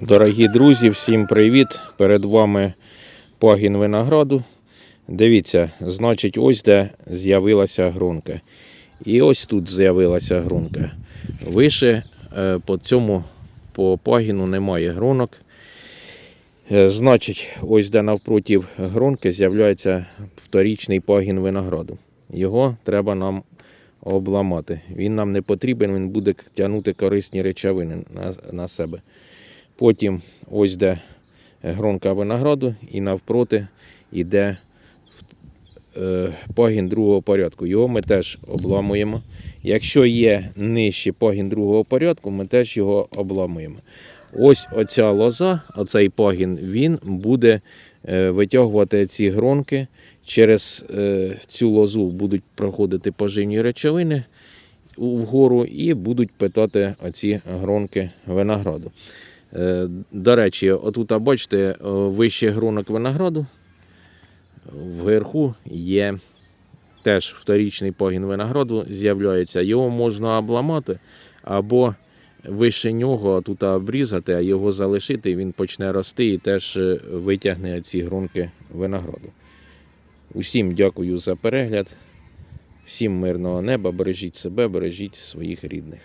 Дорогі друзі, всім привіт! Перед вами пагін винограду. Дивіться, значить, ось де з'явилася грунка. І ось тут з'явилася грунка. Вище е, по цьому по пагіну немає грунок. Е, Значить, ось де навпроти грунки з'являється вторічний пагін винограду. Його треба нам обламати. Він нам не потрібен, він буде тягнути корисні речовини на, на себе. Потім ось де гронка винограду і навпроти йде е, пагін другого порядку. Його ми теж обламуємо. Якщо є нижче пагін другого порядку, ми теж його обламуємо. Ось оця лоза, оцей пагін, він буде е, витягувати ці гронки. Через е, цю лозу будуть проходити поживні речовини вгору і будуть питати оці гронки винограду. Е, До речі, отут, бачите, е, вище гронок винограду. Вверху є теж вторічний пагін винограду, з'являється. Його можна обламати або вище нього тут обрізати, а його залишити, він почне рости і теж е, витягне ці гронки винограду. Усім дякую за перегляд. Всім мирного неба, бережіть себе, бережіть своїх рідних.